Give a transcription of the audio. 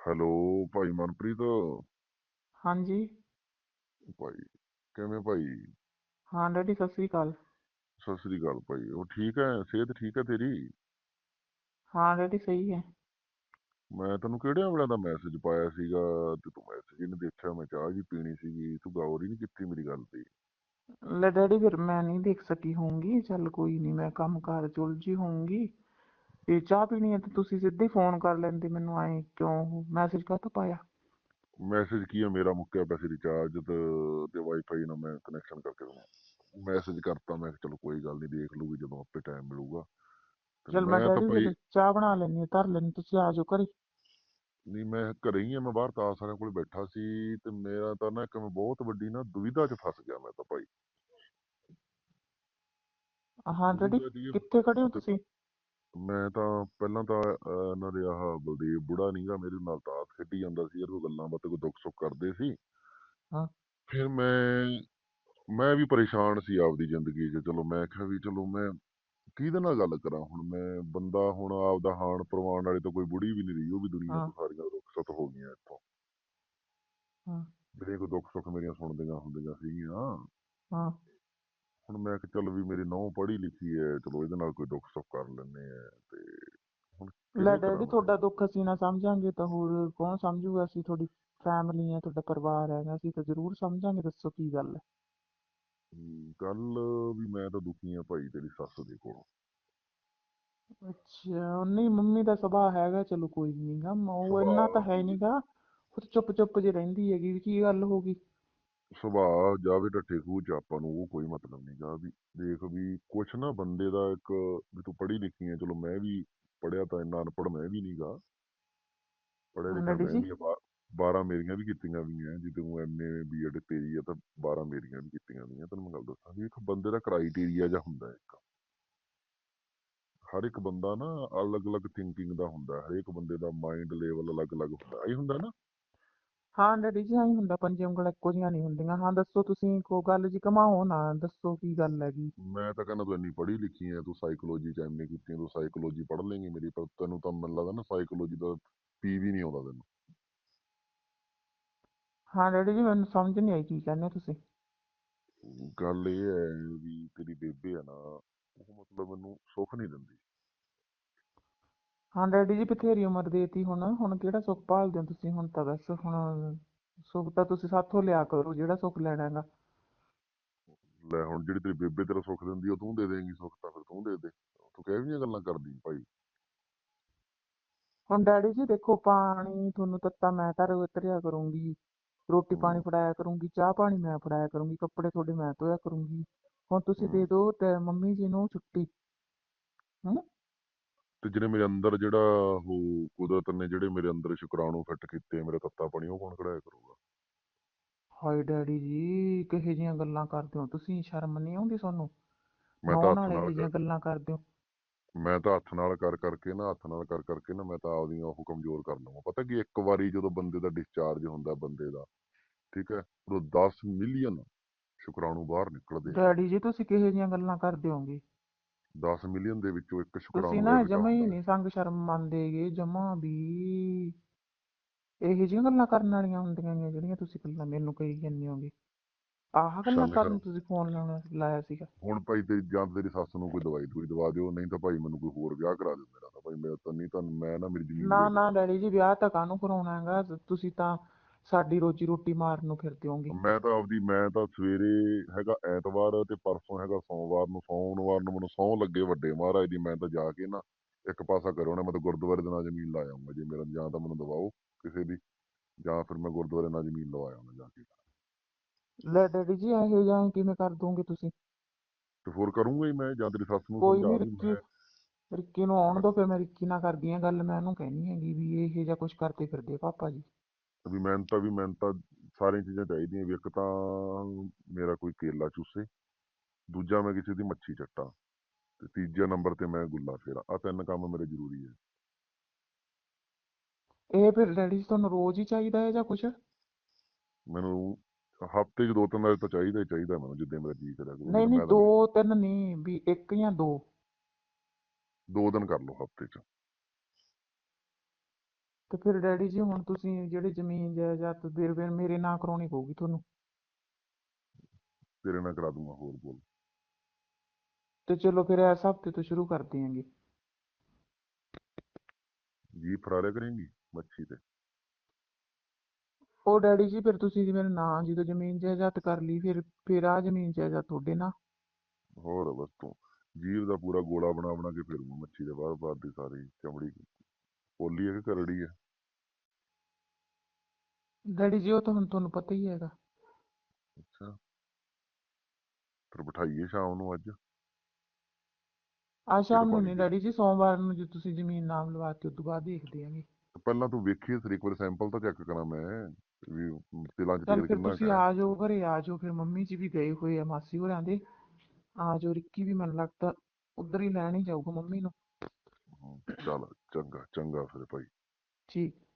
Hello ਭਾਈ ਮਨਪ੍ਰੀਤ। ਹਾਂਜੀ। ਭਾਈ ਕਿਵੇਂ ਭਾਈ? ਹਾਂ ਡੈਡੀ ਸਤਿ ਸ੍ਰੀ ਅਕਾਲ। ਸਤਿ ਸ੍ਰੀ ਅਕਾਲ ਭਾਈ ਉਹ ਠੀਕ ਹੈ? ਸਿਹਤ ਠੀਕ ਹੈ ਤੇਰੀ? ਹਾਂ ਡੈਡੀ ਸਹੀ ਹੈ। ਮੈਂ ਤੈਨੂੰ ਕਿਹੜਿਆਂ ਵੇਲੇ ਦਾ ਮੈਸੇਜ ਪਾਇਆ ਸੀਗਾ? ਤੇ ਤੂੰ ਮੈਸੇਜ ਹੀ ਨਹੀਂ ਦੇਖਿਆ ਮੈਂ ਚਾਹ ਜੀ ਪੀਣੀ ਸੀਗੀ। ਤੂੰ ਗੌਰ ਹੀ ਨਹੀਂ ਕੀਤੀ ਮੇਰੀ ਗੱਲ ਤੇ। ਲੈ ਡੈਡੀ ਫਿਰ ਮੈਂ ਨਹੀਂ ਦੇਖ ਸਕੀ ਹੋਊਂਗੀ। ਚੱਲ ਕੋਈ ਨਹੀਂ ਮੈਂ ਕੰਮ ਕਾਰ ਚ ਉਲਝੀ ਹੋਊਂਗੀ। ਤੇ ਚਾਹ ਪੀਣੀ ਹੈ ਤੇ ਤੁਸੀਂ ਸਿੱਧੇ ਫੋਨ ਕਰ ਲੈਂਦੇ ਮੈਨੂੰ ਐ ਕਿਉਂ ਮੈਸੇਜ ਕਾਹਤੋਂ ਪਾਇਆ? ਮੈਸੇਜ ਕੀ ਹੈ ਮੇਰਾ ਮੁੱਕਿਆ ਪਿਆ ਸੀ ਰਿਚਾਰਜ ਤੇ ਵਾਈਫਾਈ ਨਾਲ ਮੈਂ ਕਨੈਕਸ਼ਨ ਕਰਕੇ ਦਵਾਂ। ਮੈਸੇਜ ਕਰਤਾ ਮੈਂ ਕਿਹਾ ਚਲੋ ਕੋਈ ਗੱਲ ਨਹੀਂ ਦੇਖ ਲੂਗੀ ਜਦੋਂ ਆਪੇ ਟਾਈਮ ਮਿਲੂਗਾ। ਤੇ ਚੱਲ ਮੈਂ ਤਾਂ ਡੈਡੀ ਭਾਈ ਚਾਹ ਬਣਾ ਲੈਣੀ ਧਰ ਲੈਣੀ ਤੁਸੀਂ ਆ ਜਾਓ ਘਰੇ। ਨਹੀਂ ਮੈਂ ਘਰੇ ਹੀ ਆ ਮੈਂ ਬਾਹਰ ਤਾਂ ਸਾਰਿਆਂ ਕੋਲ ਬੈਠਾ ਸੀ ਤੇ ਮੇਰਾ ਤਾਂ ਨਾ ਇੱਕ ਮੈਂ ਬਹੁਤ ਵੱਡੀ ਨਾ ਦੁਵਿਧਾ 'ਚ ਫਸ ਗਿਆ ਮੈਂ ਤਾਂ ਭਾਈ। ਹਾਂ ਡੈਡੀ ਦੁਵਿਧਾ ਦੀ ਕਿੱਥੇ ਖੜੇ ਹੋ ਤੁਸੀਂ? ਮੈਂ ਤਾਂ ਪਹਿਲਾਂ ਤਾਂ ਅਹ, ਇਹਨਾਂ ਦੇ ਆਹ ਬਲਦੇਵ ਬੁੜਾ ਨੀਗਾ ਮੇਰੇ ਨਾਲ ਤਾਂ ਆਪ ਖੇਡੀ ਜਾਂਦਾ ਸੀ ਯਾਰ ਕੋਈ ਗੱਲਾਂ ਬਾਤਾਂ ਕੋਈ ਦੁੱਖ ਸੁੱਖ ਕਰਦੇ ਸੀ। ਹਾਂ। ਫਿਰ ਮੈਂ ਮੈਂ ਵੀ ਪਰੇਸ਼ਾਨ ਸੀ ਆਪਦੀ ਜ਼ਿੰਦਗੀ 'ਚ ਚਲੋ ਮੈਂ ਕਿਹਾ ਵੀ ਚਲੋ ਮੈਂ ਕਿਹਦੇ ਨਾਲ ਗੱਲ ਕਰਾਂ ਹੁਣ? ਮੈਂ ਬੰਦਾ ਹੁਣ ਆਪਦਾ ਹਾਣ ਪ੍ਰਵਾਨ ਵਾਲੇ ਤਾਂ ਕੋਈ ਬੁੜੀ ਵੀ ਨਹੀਂ ਰਹੀ ਉਹ ਵੀ ਦੁਨੀਆ ਹਾਂ। ਤੋਂ ਸਾਰੀਆਂ ਰੁਖਸਤ ਹੋ ਗਈਆਂ ਇੱਥੋਂ। ਹਾਂ। ਮੇਰੇ ਕੋਈ ਦੁੱਖ ਸੁੱਖ ਮੇਰੀਆਂ ਸੁਣਦੀਆਂ ਹੁੰਦੀਆਂ ਸੀਗੀਆਂ। ਹਾਂ। ਹੁਣ ਮੈਂ ਕਿਹਾ ਚੱਲ ਵੀ ਮੇਰੀ ਨੌਂ ਪੜ੍ਹੀ ਲਿਖੀ ਹੈ ਚਲੋ ਇਹਦੇ ਨਾਲ ਕੋਈ ਦੁੱਖ ਸੁੱਖ ਕਰ ਲੈਂਦੇ ਆ ਤੇ ਹੁਣ ਲੈ ਕਰਾਂ ਮੈਂ? ਤੁਹਾਡਾ ਦੁੱਖ ਅਸੀਂ ਨਾ ਸਮਝਾਂਗੇ ਤਾਂ ਹੋਰ ਕੌਣ ਸਮਝੂਗਾ? ਅਸੀਂ ਤੁਹਾਡੀ ਫੈਮਿਲੀ ਹੈ ਤੁਹਾਡਾ ਪਰਿਵਾਰ ਹੈਗਾ ਅਸੀਂ ਤਾਂ ਜ਼ਰੂਰ ਸਮਝਾਂਗੇ ਦੱਸੋ ਕੀ ਗੱਲ ਹੈ? ਹਮ, ਗੱਲ ਵੀ ਮੈਂ ਤਾਂ ਦੁਖੀ ਆ ਭਾਈ ਤੇਰੀ ਸੱਸ ਦੇ ਕੋਲੋਂ। ਅੱਛਾ ਨਹੀਂ ਮੰਮੀ ਦਾ ਸੁਭਾਅ ਹੈਗਾ ਚਲੋ ਕੋਈ ਨਹੀਂਗਾ ਉਹ ਇੰਨਾ ਤਾਂ ਹੈ ਨਹੀਂਗਾ ਉਹ ਤਾਂ ਚੁੱਪ ਚੁੱਪ ਜਿਹੀ ਰਹਿੰਦੀ ਹੈਗੀ ਵੀ ਕੀ ਗੱਲ ਹੋ ਗਈ? ਸੁਭਾਅ ਜਾਵੇ ਢੱਠੇ ਖੂਹ ਚ ਆਪਾਂ ਨੂੰ ਉਹ ਕੋਈ ਮਤਲਬ ਨਹੀਂਗਾ ਵੀ ਦੇਖ ਵੀ ਕੁਛ ਨਾ ਬੰਦੇ ਦਾ ਇੱਕ ਵੀ ਤੂੰ ਪੜ੍ਹੀ ਲਿਖੀ ਹੈ ਚਲੋ ਮੈਂ ਵੀ ਪੜ੍ਹਿਆ ਤਾਂ ਇੰਨਾ ਅਨਪੜ੍ਹ ਮੈਂ ਵੀ ਨਹੀਂਗਾ ਪੜ੍ਹਿਆ ਲਿਖਿਆ ਡੈਡੀ ਮੈਂ ਜੀ? ਵੀ 12 ਮੇਰੀਆਂ ਵੀ ਕੀਤੀਆਂ ਵੀਆਂ ਜੇ ਤੂੰ ਐਮਏ ਬੀਐਡ ਤੇਰੀ ਆ ਤਾਂ 12 ਮੇਰੀਆਂ ਵੀ ਕੀਤੀਆਂ ਵੀਆਂ ਤੈਨੂੰ ਮੈਂ ਗੱਲ ਦੱਸਾਂ ਵੀ ਇੱਕ ਬੰਦੇ ਦਾ ਕ੍ਰਾਈਟੇਰੀਆ ਜਿਹਾ ਹੁੰਦਾ ਇੱਕ। ਹਰ ਇੱਕ ਬੰਦਾ ਨਾ ਅਲੱਗ-ਅਲੱਗ ਥਿੰਕਿੰਗ ਦਾ ਹੁੰਦਾ ਹਰੇਕ ਬੰਦੇ ਦਾ ਮਾਈਂਡ ਲੈਵਲ ਅਲੱਗ-ਅਲੱਗ ਹੁੰਦਾ ਇਹ ਹੁੰਦਾ ਨਾ। ਹਾਂ ਡੈਡੀ ਜੀ ਆਈ ਹੁੰਦਾ ਪੰਜੇ ਉਂਗਲਾਂ ਇੱਕੋ ਜਿਹੀਆਂ ਨਹੀਂ ਹੁੰਦੀਆਂ। ਹਾਂ ਦੱਸੋ ਤੁਸੀਂ ਕੋ ਗੱਲ ਜੀ ਘਮਾਓ ਨਾ ਦੱਸੋ ਕੀ ਗੱਲ ਹੈਗੀ। ਮੈਂ ਤਾਂ ਕਹਿੰਦਾ ਤੂੰ ਇੰਨੀ ਪੜ੍ਹੀ ਲਿਖੀ ਹੈ ਤੂੰ ਸਾਈਕੋਲੋਜੀ ਚ ਐਮਏ ਕੀਤੀ ਹੈ ਤੂੰ ਸਾਈਕੋਲੋਜੀ ਪੜ੍ਹ ਲੇਂਗੀ ਮੇਰੀ ਪਰ ਤੈਨੂੰ ਤਾਂ ਮੈਨੂੰ ਲੱਗਦਾ ਨਾ ਸਾਈਕੋਲੋਜੀ ਦਾ ਪੀ ਵੀ ਨਹੀਂ ਆਉਂਦਾ ਤੈਨੂੰ। ਹਾਂ ਡੈਡੀ ਜੀ ਮੈਨੂੰ ਸਮਝ ਨਹੀਂ ਆਈ ਕੀ ਕਹਿੰਦੇ ਤੁਸੀਂ। ਗੱਲ ਇਹ ਹੈ ਵੀ ਤੇਰੀ ਬੇਬੇ ਹੈ ਨਾ ਉਹ ਮਤਲਬ ਮੈਨੂੰ ਸੁੱਖ ਨਹੀਂ ਦਿੰਦੀ ਹਾਂ ਡੈਡੀ ਜੀ ਬਥੇਰੀ ਉਮਰ ਦੇਤੀ ਹੁਣ ਹੁਣ ਕਿਹੜਾ ਸੁੱਖ ਭਾਲਦੇ ਹੋ ਤੁਸੀਂ? ਹੁਣ ਤਾਂ ਬਸ ਹੁਣ ਸੁੱਖ ਤਾਂ ਤੁਸੀਂ ਸਾਥੋਂ ਲਿਆ ਕਰੋ ਜਿਹੜਾ ਸੁੱਖ ਲੈਣਾ ਹੈਗਾ। ਲੈ ਹੁਣ ਜਿਹੜੀ ਤੇਰੀ ਬੇਬੇ ਤੇਰਾ ਸੁੱਖ ਦਿੰਦੀ ਉਹ ਤੂੰ ਦੇ ਦੇਂਗੀ ਸੁੱਖ ਤਾਂ ਫਿਰ ਤੂੰ ਦੇ ਦੇ। ਤੂੰ ਕਿਹੋ ਜਿਹੀਆਂ ਗੱਲਾਂ ਕਰਦੀ ਭਾਈ? ਹੁਣ ਡੈਡੀ ਜੀ ਦੇਖੋ ਪਾਣੀ ਤੁਹਾਨੂੰ ਤੱਤਾ ਮੈਂ ਘਰ ਉਤਰਿਆ ਕਰੂੰਗੀ। ਰੋਟੀ ਪਾਣੀ ਫੜਾਇਆ ਕਰੂੰਗੀ ਚਾਹ ਪਾਣੀ ਮੈਂ ਫੜਾਇਆ ਕਰੂੰਗੀ ਕੱਪੜੇ ਤੁਹਾਡੇ ਮੈਂ ਧੋਇਆ ਕਰੂੰਗੀ। ਹੁਣ ਤੁਸੀਂ ਦੇ ਦਿਓ ਤੇ ਮੰਮੀ ਜੀ ਨੂੰ ਛੁੱਟੀ। ਹੂੰ। ਤੇ ਜਿਹੜੇ ਮੇਰੇ ਅੰਦਰ ਜਿਹੜਾ ਉਹ ਕੁਦਰਤ ਨੇ ਜਿਹੜੇ ਮੇਰੇ ਅੰਦਰ ਸ਼ੁਕਰਾਣੂ ਫਿੱਟ ਕੀਤੇ ਮੇਰਾ ਤੱਤਾ ਪਾਣੀ ਉਹ ਕੌਣ ਕਢਾਇਆ ਕਰੂਗਾ? ਹਾਏ ਡੈਡੀ ਜੀ ਕਿਹੋ ਜਿਹੀਆਂ ਗੱਲਾਂ ਕਰਦੇ ਹੋ? ਤੁਸੀਂ ਸ਼ਰਮ ਨਹੀਂ ਆਉਂਦੀ ਤੁਹਾਨੂੰ? ਮੈਂ ਤਾਂ ਨੌਂ ਹੱਥ ਨਾਲ ਇਹੋ ਨਾਲ ਜਿਹੀਆਂ ਗੱਲਾਂ ਕਰਦੇ ਹੋ? ਮੈਂ ਤਾਂ ਹੱਥ ਨਾਲ ਕਰ ਕਰਕੇ ਨਾ ਹੱਥ ਨਾਲ ਕਰ ਕਰਕੇ ਨਾ ਮੈਂ ਤਾਂ ਆਪਦੀਆਂ ਉਹ ਕਮਜ਼ੋਰ ਕਰ ਲਵਾਂ। ਪਤਾ ਕੀ ਇੱਕ ਵਾਰੀ ਜਦੋਂ ਬੰਦੇ ਦਾ ਡਿਸਚਾਰਜ ਹੁੰਦਾ ਬੰਦੇ ਦਾ ਠੀਕ ਹੈ? ਉਹ 10 ਮਿਲੀਅਨ ਸ਼ੁਕਰਾਣੂ ਬਾਹਰ ਨਿਕਲਦੇ ਆ। ਡੈਡੀ ਜੀ ਤੁਸੀਂ ਕਿਹੋ ਜਿਹੀਆਂ ਗੱਲਾਂ ਕਰਦੇ ਹੋਗੇ 10 ਮਿਲੀਅਨ ਦੇ ਵਿੱਚੋਂ ਇੱਕ ਤੁਸੀਂ ਸ਼ੁਕਰਾਣੂ ਨਾ ਜਮਾ ਹੀ ਹੁੰਦਾ ਨਹੀਂ ਸੰਗ ਸ਼ਰਮ ਮੰਨਦੇਗੇ ਜਮਾ ਵੀ। ਇਹੋ ਜਿਹੀਆਂ ਗੱਲਾਂ ਕਰਨ ਵਾਲੀਆਂ ਹੁੰਦੀਆਂ ਨੇ ਜਿਹੜੀਆਂ ਤੁਸੀਂ ਗੱਲਾਂ ਮੈਨੂੰ ਕਹੀ ਜਾਂਦੇ ਹੋਗੇ। ਆਹ ਗੱਲਾਂ ਸੰਗ ਕਰਨ ਸ਼ਰਮ। ਤੁਸੀਂ ਫੋਨ ਲਾਉਣਾ ਲਾਇਆ ਸੀਗਾ। ਹੁਣ ਭਾਈ ਤੇਰੀ ਜਾਂ ਤੇਰੀ ਸੱਸ ਨੂੰ ਕੋਈ ਦਵਾਈ ਦੂਈ ਦਵਾ ਦਿਓ ਨਹੀਂ ਤਾਂ ਭਾਈ ਮੈਨੂੰ ਕੋਈ ਹੋਰ ਵਿਆਹ ਕਰਾ ਦਿਓ ਮੇਰਾ ਤਾਂ। ਭਾਈ ਮੈਂ ਤਾਂ ਨਹੀਂ ਤਾਂ ਮੈਂ ਨਾ ਮੇਰੀ ਜ਼ਮੀਨ ਨਾ ਵੇਚ ਨਾ ਡੈਡੀ ਜੀ ਵਿਆਹ ਤਾਂ ਕਾਹਨੂੰ ਕਰਾਉਣਾ ਹੈਗਾ? ਤੁਸੀਂ ਤਾਂ ਸਾਡੀ ਰੋਜੀ ਰੋਟੀ ਮਾਰਨ ਨੂੰ ਫਿਰਦੇ ਹੋਗੇ ਮੈਂ ਤਾਂ ਆਪਦੀ ਮੈਂ ਤਾਂ ਸਵੇਰੇ ਹੈਗਾ ਐਤਵਾਰ ਤੇ ਪਰਸੋਂ ਹੈਗਾ ਸੋਮਵਾਰ ਨੂੰ ਸੋਮਵਾਰ ਨੂੰ ਮੈਨੂੰ ਸੌਂ ਲੱਗੇ ਵੱਡੇ ਮਹਾਰਾਜ ਦੀ ਮੈਂ ਤਾਂ ਜਾ ਕੇ ਨਾ ਇੱਕ ਪਾਸਾ ਕਰੋ ਨਾ ਮੈਂ ਤਾਂ ਗੁਰਦੁਆਰੇ ਦੇ ਨਾਲ ਜ਼ਮੀਨ ਲਾ ਆਉਂਗਾ ਜੇ ਮੇਰਾ ਜਾਂ ਤਾਂ ਮੈਨੂੰ ਦਵਾਓ ਕਿਸੇ ਦੀ ਜਾਂ ਫਿਰ ਮੈਂ ਗੁਰਦੁਆਰੇ ਨਾਲ ਜ਼ਮੀਨ ਲਵਾ ਆਉਂਗਾ ਜਾ ਕੇ। ਲੈ ਡੈਡੀ ਜੀ ਇਹੋ ਜਿਹਾ ਕਿਵੇਂ ਕਰ ਦੋਗੇ ਤੁਸੀਂ? ਤੇ ਹੋਰ ਕਰੂੰਗਾ ਹੀ ਮੈਂ ਜਾਂ ਤੇਰੀ ਸੱਸ ਨੂੰ ਕੋਈ ਸਮਝਾ ਨਹੀਂ ਰਿੱਕੀ ਮੈਂ। ਰਿੱਕੀ ਨੂੰ ਆਉਣ ਦੋ ਫਿਰ ਮੈਂ ਰਿੱਕੀ ਨਾਲ ਕਰਦੀ ਹਾਂ ਗੱਲ ਮੈਂ ਉਹਨੂੰ ਕਹਿਣੀ ਹੈਗੀ ਵੀ ਇਹ ਜਿਹਾ ਕੁਝ ਕਰਦੇ ਫਿਰਦੇ ਆ ਪਾਪਾ ਜੀ। ਵੀ ਮੈਂ ਤਾਂ ਵੀ ਮੈਂ ਤਾਂ ਸਾਰੀਆਂ ਚੀਜ਼ਾਂ ਚਾਹੀਦੀਆਂ ਵੀ ਇੱਕ ਤਾਂ ਮੇਰਾ ਕੋਈ ਕੇਲਾ ਚੂਸੇ ਦੂਜਾ ਮੈਂ ਕਿਸੇ ਦੀ ਮੱਛੀ ਚੱਟਾਂ ਤੇ ਤੀਜੇ ਨੰਬਰ ਤੇ ਮੈਂ ਗੁੱਲਾ ਫੇਰਾ। ਆ ਤਿੰਨ ਕੰਮ ਮੇਰੇ ਜ਼ਰੂਰੀ ਹੈ ਇਹ ਫਿਰ ਡੈਡੀ ਜੀ ਤੁਹਾਨੂੰ ਰੋਜ਼ ਹੀ ਚਾਹੀਦਾ ਹੈ ਜਾਂ ਕੁਝ ਮੈਨੂੰ ਹਫ਼ਤੇ 'ਚ ਦੋ ਤਿੰਨ ਵਾਰ ਤਾਂ ਚਾਹੀਦਾ ਹੀ ਚਾਹੀਦਾ ਮੈਨੂੰ ਜਿੱਦਾਂ ਮੇਰਾ ਜੀ ਕਰਿਆ ਕਰੂ। ਨਹੀਂ ਨਹੀਂ ਮੈਂ ਤਾਂ ਦੋ ਤਿੰਨ ਨਹੀਂ ਵੀ ਇੱਕ ਜਾਂ ਦੋ। ਦੋ ਦਿਨ ਕਰ ਲਓ ਹਫ਼ਤੇ 'ਚ। ਤੇ ਫਿਰ ਡੈਡੀ ਜੀ ਹੁਣ ਤੁਸੀਂ ਜਿਹੜੀ ਜ਼ਮੀਨ ਜਾਇਦਾਦ ਫਿਰ ਮੇਰੇ ਨਾਂ ਕਰਾਉਣੀ ਪਊਗੀ ਤੁਹਾਨੂੰ। ਤੇਰੇ ਨਾਲ ਕਰਾ ਦੂੰਗਾ ਹੋਰ ਬੋਲ। ਤੇ ਚਲੋ ਫਿਰ ਇਸ ਹਫ਼ਤੇ ਤੋਂ ਸ਼ੁਰੂ ਕਰ ਦਿਆਂਗੇ ਜੀ ਫਰਾਰਿਆ ਕਰੇਂਗੀ ਮੱਛੀ ਤੇ। ਉਹ ਡੈਡੀ ਜੀ ਫਿਰ ਤੁਸੀਂ ਜੀ ਮੇਰੇ ਨਾਂ ਜਦੋਂ ਜ਼ਮੀਨ ਜਾਇਦਾਦ ਕਰ ਲਈ ਫਿਰ ਫਿਰ ਆ ਜ਼ਮੀਨ ਜਾਇਦਾਦ ਤੁਹਾਡੇ ਨਾਂ। ਹੋਰ ਬਸ ਤੂੰ ਜੀਵ ਦਾ ਪੂਰਾ ਗੋਲਾ ਬਣਾ ਬਣਾ ਕੇ ਫਿਰੂੰਗਾ ਮੱਛੀ ਦੇ ਬਾਹਰ ਬਾਹਰ ਦੀ ਸਾਰੀ ਚਮੜੀ ਪੋਲੀ ਹੈ ਕਿ ਕਰੜੀ ਹੈ? ਡੈਡੀ ਜੀ ਉਹ ਤਾਂ ਹੁਣ ਤੁਹਾਨੂੰ ਪਤਾ ਹੀ ਹੈਗਾ। ਅੱਛਾ। ਫਿਰ ਬਿਠਾਈਏ ਸ਼ਾਮ ਨੂੰ ਅੱਜ? ਆ ਸ਼ਾਮ ਨੂੰ ਨਹੀਂ। ਡੈਡੀ ਜੀ ਸੋਮਵਾਰ ਨੂੰ ਜੇ ਤੁਸੀਂ ਜ਼ਮੀਨ ਨਾਮ ਲਵਾਤੀ ਉਸ ਤੋਂ ਬਾਅਦ ਦੇਖਦੇ ਆਂਗੇ। ਤੇ ਪਹਿਲਾਂ ਤੂੰ ਵੇਖੀ ਫਿਰ ਇੱਕ ਵਾਰ ਸੈਂਪਲ ਤਾਂ ਚੈੱਕ ਕਰਾਂ ਮੈਂ ਵੀ ਤਿਲਾਂ ਚ ਚੱਲ ਤੇਲ ਫਿਰ ਕਿੰਨਾ ਤੁਸੀਂ ਕੁ ਹੈ? ਆ ਜਾਓ ਘਰੇ ਆ ਜਾਓ ਫਿਰ ਮੰਮੀ ਜੀ ਵੀ ਗਏ ਹੋਏ ਆ ਮਾਸੀ ਹੋਰਾਂ ਦੇ। ਆ ਜਾਓ ਰਿੱਕੀ ਵੀ ਮੈਨੂੰ ਲੱਗਦਾ ਉਧਰ ਹੀ ਲੈਣ ਹੀ ਜਾਊਗਾ ਮੰਮੀ ਨੂੰ। ਹਮ, ਚੱਲ ਚੰਗਾ ਚੰਗਾ ਫਿਰ ਭਾਈ। ਠੀਕ।